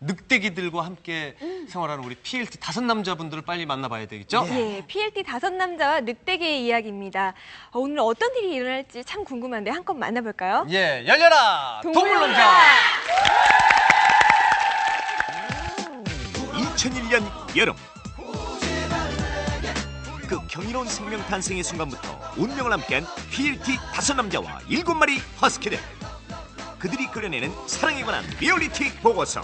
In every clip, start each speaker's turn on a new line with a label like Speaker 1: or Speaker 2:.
Speaker 1: 늑대기들과 함께 생활하는 우리 PLT 다섯 남자분들을 빨리 만나봐야 되겠죠?
Speaker 2: 예, PLT 다섯 남자와 늑대계의 이야기입니다. 어, 오늘 어떤 일이 일어날지 참 궁금한데 한껏 만나볼까요?
Speaker 1: 예, 열려라
Speaker 2: 동물
Speaker 1: 동물농장.
Speaker 3: 2001년 여름 그 경이로운 생명 탄생의 순간부터 운명을 함께한 PLT 다섯 남자와 일곱 마리 허스키들 그들이 그려내는 사랑에 관한 리얼리티 보고서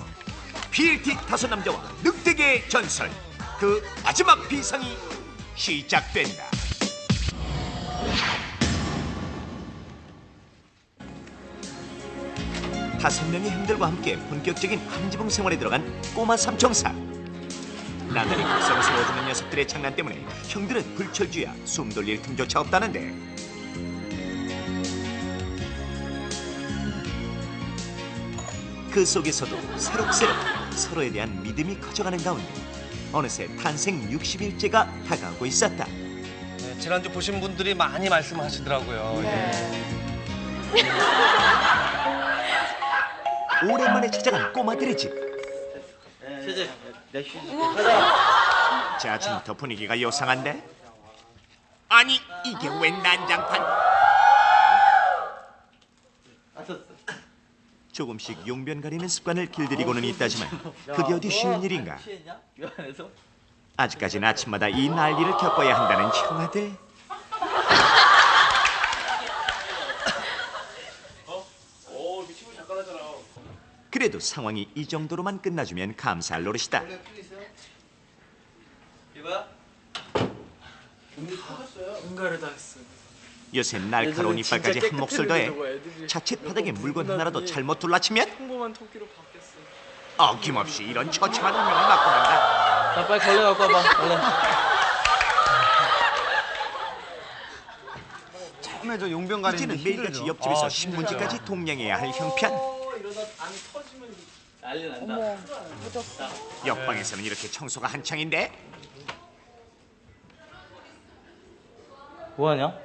Speaker 3: PLT 다섯 남자와 늑대계의 전설. 그 마지막 비상이 시작된다. 다섯 명의 형들과 함께 본격적인 함지붕 생활에 들어간 꼬마 삼총사. 나날이 극성스러워지는 녀석들의 장난 때문에 형들은 불철주야 숨 돌릴 틈조차 없다는데. 그 속에서도 새록새록 서로에 대한 믿음이 커져가는 가운데 어느새 탄생 60일째가 다가오고 있었다
Speaker 1: 네, 지난주 보신 분들이 많이 말씀하시더라고요.
Speaker 3: 오랜만에 찾아간 꼬마들의 집
Speaker 4: 휴지. 내 휴지.
Speaker 3: 자, 아침부터 분위기가 요상한데? 아니, 이게 웬 난장판? 조금씩 용변 가리는 습관을 길들이고는 있다지만 그게 어디 쉬운 일인가?
Speaker 4: 취했냐? 미안해서.
Speaker 3: 아직까지는 아침마다 이 난리를 겪어야 한다는 형아들. 그래도 상황이 이 정도로만 끝나주면 감사할 노릇이다.
Speaker 4: 이봐.
Speaker 5: 응가를 다 했어.
Speaker 3: 요 새 날카로운 이빨까지 한 몫을 더해 자칫 바닥에 물건 하나라도 잘못 둘러치면
Speaker 5: 평범한 토끼로 바뀌었어.
Speaker 3: 어김없이 이런 처참한 운명을 맞고 만다.
Speaker 4: 나 빨리 걸레 갖고 와봐. 얼른.
Speaker 1: 처음에 저 용병 가리는
Speaker 3: 이제는 매일같이 옆집에서 신문지까지 동냥해야 할 형편.
Speaker 4: 이러다 안 터지면 난리 난다.
Speaker 3: 옆방에서는 이렇게 청소가 한창인데
Speaker 4: 뭐하냐?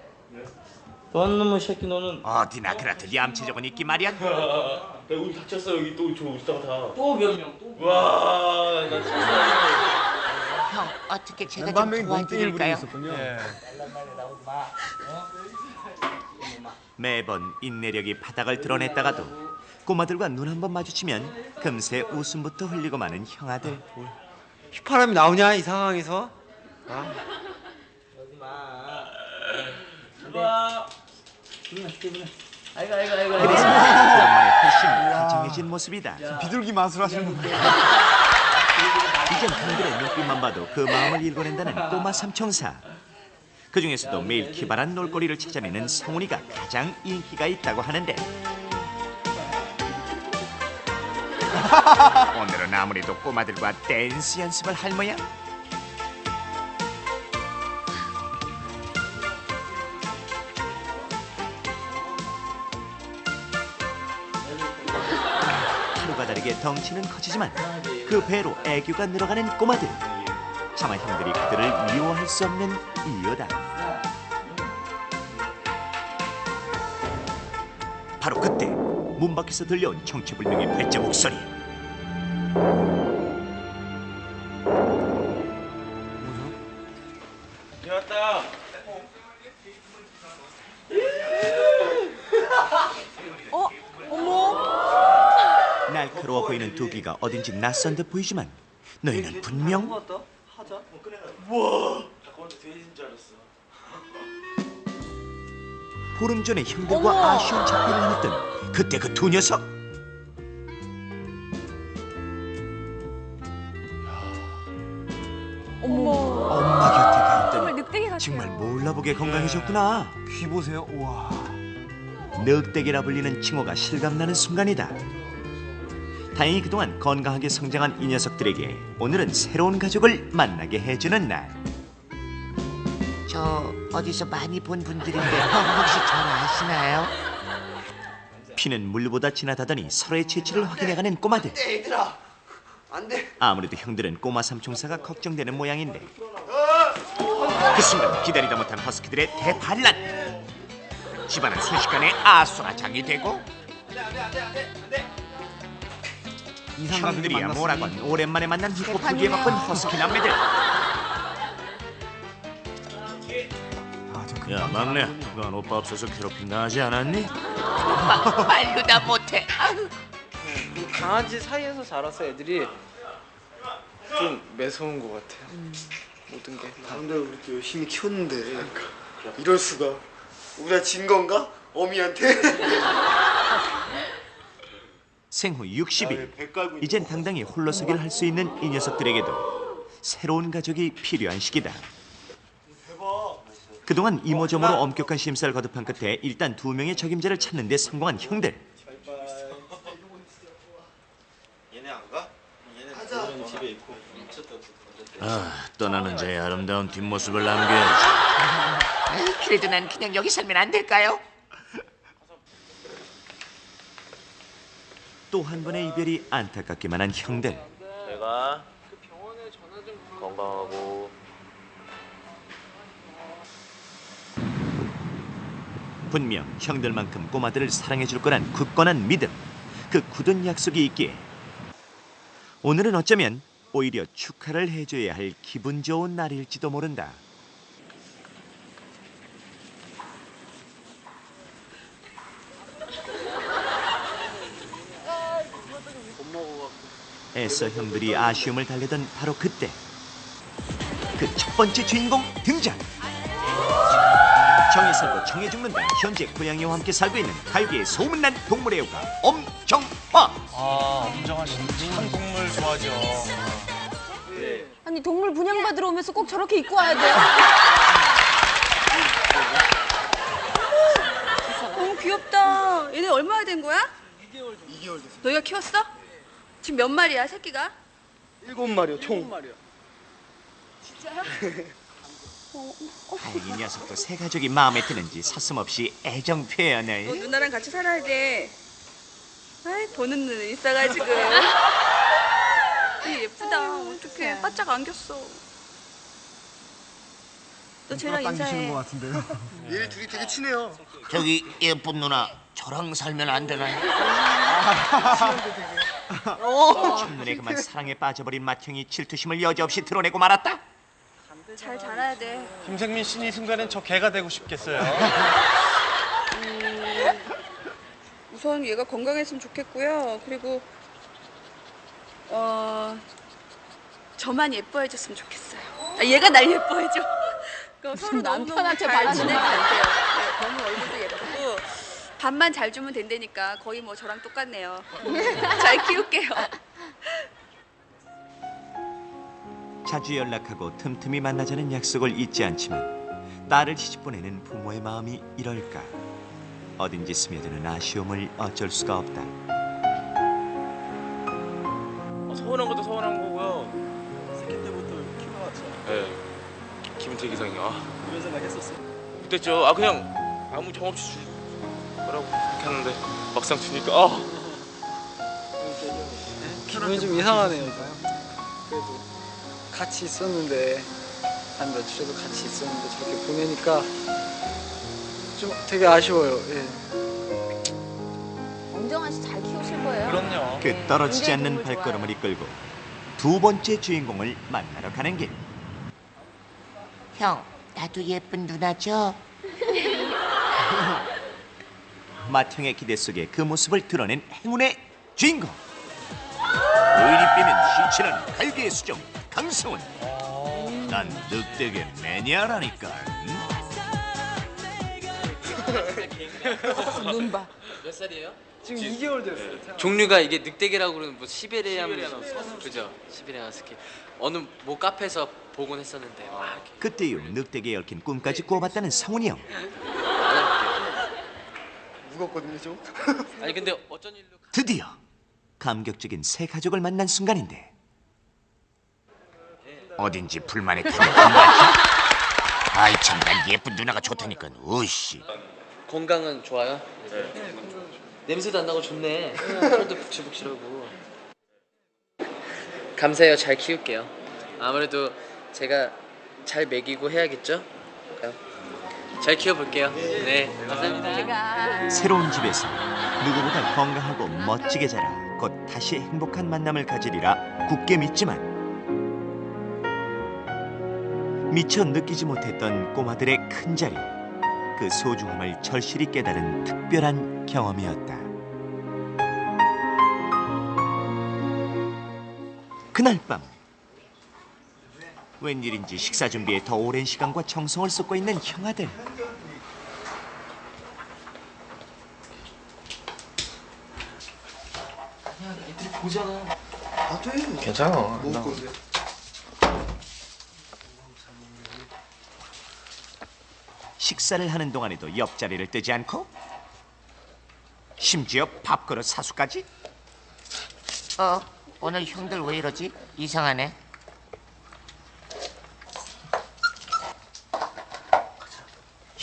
Speaker 4: 너한 놈의 새끼 너는
Speaker 3: 어디나 그렇듯 얌체적은 있기 마련.
Speaker 6: 야, 우리 다쳤어 여기 또저 오다가 다.
Speaker 4: 또 몇 명? 또?
Speaker 6: 와, 나 진짜.
Speaker 3: 형 어떻게 제가
Speaker 1: 부리고 있었군요. 예.
Speaker 3: 매번 인내력이 바닥을 드러냈다가도 꼬마들과 눈 한 번 마주치면 금세 웃음부터 흘리고 마는 형아들.
Speaker 1: 휘파람이 나오냐 이 상황에서?
Speaker 4: 어디 마. 와. 기분나 기분나. 아이고 아이고 아이고. 아이고.
Speaker 3: 그래서 오랜만에 훨씬 다정해진 모습이다.
Speaker 1: 비둘기 마술 하시는 분.
Speaker 3: 이젠 형들의 눈빛만 봐도 그 마음을 읽어낸다는 꼬마 삼총사. 그 중에서도 매일 기발한 놀거리를 찾아내는 성훈이가 가장 인기가 있다고 하는데 오늘은 아무래도 꼬마들과 댄스 연습을 할 모양. 다르게 덩치는 커지지만 그 배로 애교가 늘어가는 꼬마들. 차마 형들이 그들을 미워할 수 없는 이유다. 바로 그때 문 밖에서 들려온 정체불명의 발자국 소리.
Speaker 6: 야, 왔다.
Speaker 3: 날카로워 보이는 두 귀가 어딘지 낯선 듯 보이지만 너희는 분명.
Speaker 4: 하자.
Speaker 6: 알았어.
Speaker 3: 보름 전에 형들과 아쉬운 작별을 했던 그때 그 두 녀석.
Speaker 2: 어머.
Speaker 3: 엄마 곁에 가
Speaker 2: 정말
Speaker 3: 있더니
Speaker 2: 같아요.
Speaker 3: 정말 몰라보게 건강해졌구나.
Speaker 1: 귀 보세요. 우와.
Speaker 3: 늑대기라 불리는 칭호가 실감나는 순간이다. 다행히 그동안 건강하게 성장한 이 녀석들에게 오늘은 새로운 가족을 만나게 해주는 날.
Speaker 7: 저 어디서 많이 본 분들인데 혹시 저를 아시나요?
Speaker 3: 피는 물보다 진하다더니 서로의 체취를 확인해가는 꼬마들.
Speaker 4: 얘들아. 안 돼.
Speaker 3: 아무래도 형들은 꼬마 삼총사가 걱정되는 모양인데 그 순간 기다리다 못한 허스키들의 대반란 집안은 순식간에 아수라장이 되고 형들이야 뭐라건 오랜만에 만난 꽃풀기에 바쁜 허스키 남매들 야 막내 넌 오빠 없어서 괴롭힌다 하지 않았니?
Speaker 7: 말도 다 못해.
Speaker 5: 강아지 사이에서 자라서 애들이 좀 매서운 것 같아요. 모든 게.
Speaker 4: 나름대로 그렇게 열심히 키웠는데 이럴 수가. 우리가 진 건가? 어미한테?
Speaker 3: 생후 60일 이젠 당당히 홀로서기를 할 수 있는 이 녀석들에게도 새로운 가족이 필요한 시기다. 그동안 이모저모로 엄격한 심사를 거듭한 끝에 일단 두 명의 적임자를 찾는 데 성공한 형들. 아, 떠나는 자의 아름다운 뒷모습을 남겨야지.
Speaker 7: 그래도 난 그냥 여기 살면 안 될까요?
Speaker 3: 또 한 번의 이별이 안타깝기만 한 형들.
Speaker 6: 내가 건강하고
Speaker 3: 분명 형들만큼 꼬마들을 사랑해 줄 거란 굳건한 믿음 그 굳은 약속이 있기에. 오늘은 어쩌면 오히려 축하를 해줘야 할 기분 좋은 날일지도 모른다 애써 형들이 아쉬움을 달래던 바로 그때 그 첫 번째 주인공 등장 정이 살고 정이 죽는다 현재 고양이와 함께 살고 있는 갈비의 소문난 동물의 애호가 엄정화
Speaker 1: 아, 엄정화 씨참 동물 좋아하죠.
Speaker 8: 아니 동물 분양받으러 오면서 꼭 저렇게 입고 와야 돼요? 너무 귀엽다. 얘네 얼마나 된 거야?
Speaker 4: 2개월 됐어.
Speaker 8: 너희가 키웠어? 지금 몇 마리야 새끼가?
Speaker 4: 일곱 마리요, 총.
Speaker 3: 아이 이 녀석도 새 가족이 마음에 드는지 서슴없이 애정
Speaker 8: 너
Speaker 3: 표현을
Speaker 8: 누나랑 같이 살아야 돼. 아이 보는 눈은 있어가지고. 얘 예쁘다. 어떡해. 바짝 안겼어. 너 쟤랑 인사해.
Speaker 4: 얘 둘이 되게 친해요.
Speaker 7: 저기 예쁜 누나 저랑 살면 안 되나요?
Speaker 3: 첫눈에 그만 사랑에 빠져버린 맏형이 질투심을 여지없이 드러내고 말았다
Speaker 8: 잘 자라야 돼.
Speaker 1: 김생민 씨는 이 순간엔 저 개가 되고 싶겠어요.
Speaker 8: 우선 얘가 건강했으면 좋겠고요. 그리고 어 저만 예뻐해줬으면 좋겠어요. 아, 얘가 날 예뻐해줘. 그러니까 서로 남편한테 잘 지내면 안 돼요. 네, 너무 얼굴도 밥만 잘 주면 된다니까 거의 뭐 저랑 똑같네요. 잘 키울게요.
Speaker 3: 자주 연락하고 틈틈이 만나자는 약속을 잊지 않지만 딸을 시집 보내는 부모의 마음이 이럴까 어딘지 스며드는 아쉬움을 어쩔 수가 없다
Speaker 6: 어, 서운한 것도 서운한 거고요.
Speaker 4: 새끼 때부터 키워왔죠.
Speaker 6: 네. 기분 되게 이상해. 아,
Speaker 4: 그런 생각 했었어.
Speaker 6: 못됐죠. 아 그냥 아무 정 없이 줄 거라고 생각했는데 막상 주니까 아.
Speaker 5: 기분이 좀 이상하네요. 그래도 같이 있었는데 한 며칠에도 같이 있었는데 저렇게 보내니까 좀 되게 아쉬워요. 예.
Speaker 8: 엄정아 씨잘 키우실 거예요?
Speaker 1: 그럼요.
Speaker 3: 그 떨어지지 않는. 발걸음을 이끌고 두 번째 주인공을 만나러 가는 길
Speaker 7: 형, 나도 예쁜 누나죠?
Speaker 3: 맏형의 기대 속에 그 모습을 드러낸 행운의 주인공 오일이 빼면 시치는 갈기의 수정 강성훈 난 늑대계 매니아라니까 응?
Speaker 8: 눈 봐.
Speaker 5: 몇 살이에요?
Speaker 4: 지금 2개월 됐어요. 태어나.
Speaker 5: 종류가 이게 늑대개라고 그러는 뭐 시베리안 그죠? 시베리안 허스키 어느 뭐 카페에서 보곤 했었는데 막 이렇게
Speaker 3: 그때 이후 늑대계에 얽힌 꿈까지 꾸어봤다는 성훈이 형
Speaker 4: 무겁거든요, 좀.
Speaker 5: 아니 근데 어쩐 일로
Speaker 3: 드디어 감격적인 새 가족을 만난 순간인데
Speaker 7: 어딘지 불만이 터는 건가? 아이 참, 난 예쁜 누나가 좋다니까. 으씨.
Speaker 5: 건강은 좋아요? 네. 냄새도 안 나고 좋네. 털도 북실북실하고. 감사해요. 잘 키울게요. 아무래도 제가 잘 먹이고 해야겠죠? 그러니까 잘 키워볼게요. 네, 감사합니다.
Speaker 3: 새로운 집에서 누구보다 건강하고 멋지게 자라 곧 다시 행복한 만남을 가지리라 굳게 믿지만 미처 느끼지 못했던 꼬마들의 큰 자리 그 소중함을 절실히 깨달은 특별한 경험이었다. 그날 밤 웬일인지 식사 준비에 더 오랜 시간과 정성을 쏟고 있는 형아들.
Speaker 1: 괜찮아.
Speaker 4: 먹을 건데.
Speaker 3: 식사를 하는 동안에도 옆자리를 뜨지 않고 심지어 밥그릇 사수까지
Speaker 7: 어 오늘 형들 왜 이러지? 이상하네.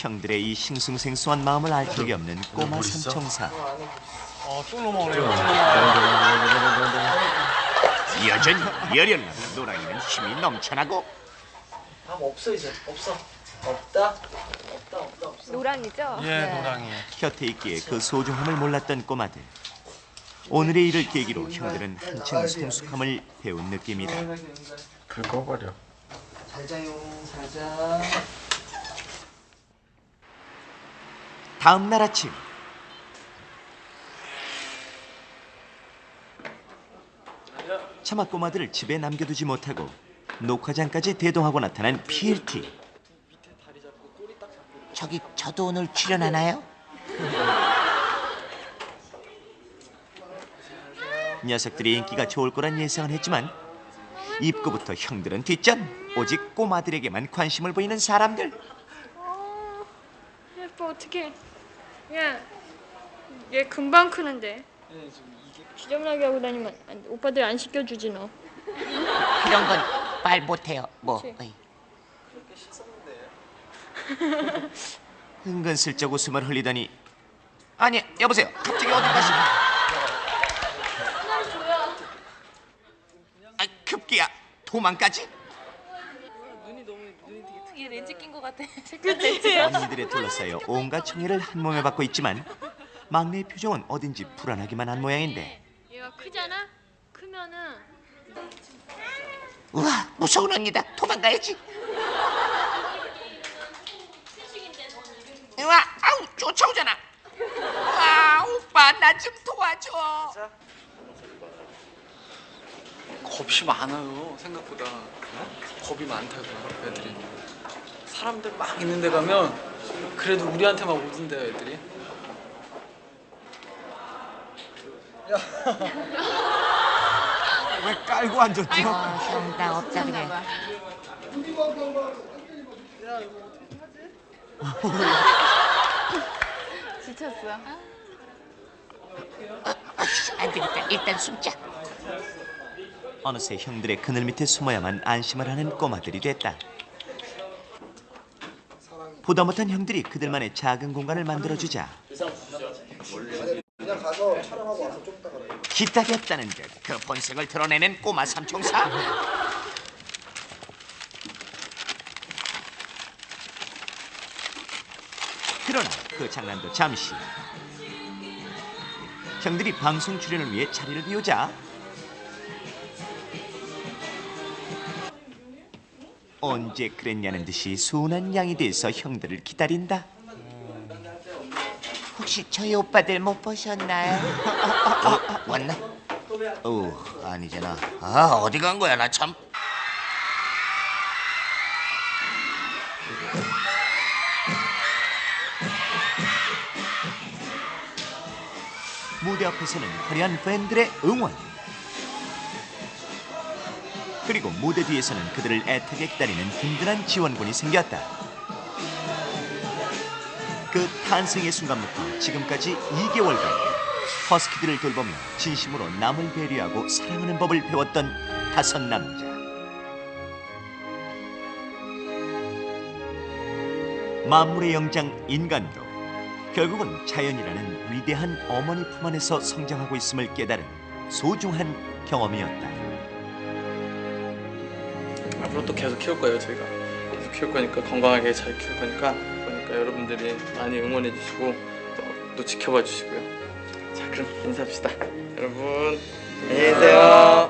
Speaker 3: 형들의 이 싱숭생숭한 마음을 알 적이 없는 꼬마 삼총사.
Speaker 1: 어, 쭉 넘어오네요.
Speaker 3: 여전히 열혈남 노랑이는 힘이 넘쳐나고.
Speaker 5: 밥 없어 이제. 없어. 없다? 없다 없다 없어.
Speaker 2: 노랑이죠?
Speaker 1: 예, 노랑이.
Speaker 3: 곁에 있기에 그 소중함을 몰랐던 꼬마들. 오늘의 일을 계기로 형들은 한층 성숙함을 배운 느낌이다.
Speaker 6: 불 꺼버려.
Speaker 5: 잘 자요 잘자
Speaker 3: 다음 날 아침. 차마 꼬마들을 집에 남겨두지 못하고 녹화장까지 대동하고 나타난 PLT
Speaker 7: 저기 저도 오늘 출연하나요?
Speaker 3: 녀석들이 인기가 좋을 거란 예상은 했지만 입구부터 형들은 뒷전 오직 꼬마들에게만 관심을 보이는 사람들.
Speaker 9: 예뻐 어떡 해 야, 얘 금방 크는데 지저분하게 하고 다니면 안 돼. 오빠들 안 시켜주지 너
Speaker 7: 이런 건 말 못해요. 뭐.
Speaker 9: 그치.
Speaker 7: 어이.
Speaker 3: 은근슬쩍 웃음을 흘리더니 아니 여보세요 갑자기 어디 가시나 아 급기야 도망까지
Speaker 8: 얘 렌즈 낀 것 같아.
Speaker 3: 언니들에 둘러싸여 온갖 청해를 한 몸에 받고 있지만 막내의 표정은 어딘지 불안하기만 한 모양인데
Speaker 9: 얘가 크잖아? 크면은
Speaker 7: 우와 무서운 언니다. 도망가야지. 우와 아우 쫓아오잖아. 아 오빠 나 좀 도와줘.
Speaker 5: 겁이 많아요 생각보다 겁이 많다고요 애들이 사람들 막 있는 데 가면 그래도 우리한테만 오던데요 애들이
Speaker 3: 왜 깔고 앉았죠?
Speaker 7: 어, 없다 그래.
Speaker 8: 지쳤어.
Speaker 7: 안 되겠다. 일단 숨자.
Speaker 3: 어느새 형들의 그늘 밑에 숨어야만 안심을 하는 꼬마들이 됐다. 보다 못한 형들이 그들만의 작은 공간을 만들어주자 기다렸다는 듯 그 본색을 드러내는 꼬마 삼총사 그러나 그 장난도 잠시 형들이 방송 출연을 위해 자리를 비우자 언제 그랬냐는 듯이 순한 양이 돼서 형들을 기다린다.
Speaker 7: 혹시 저희 오빠들 못 보셨나요? 어, 왔나? 어 아니잖아. 아 어디 간 거야 나 참.
Speaker 3: 무대 앞에서는 화려한 팬들의 응원. 그리고 무대 뒤에서는 그들을 애타게 기다리는 든든한 지원군이 생겼다. 그 탄생의 순간부터 지금까지 2개월간 허스키들을 돌보며 진심으로 남을 배려하고 사랑하는 법을 배웠던 다섯 남자. 만물의 영장 인간도 결국은 자연이라는 위대한 어머니 품 안에서 성장하고 있음을 깨달은 소중한 경험이었다.
Speaker 5: 앞으로 또 계속 키울 거예요 저희가. 계속 키울 거니까 건강하게 잘 키울 거니까. 그러니까 여러분들이 많이 응원해 주시고 또, 또 지켜봐 주시고요. 자 그럼 인사합시다.
Speaker 10: 여러분 안녕히 계세요.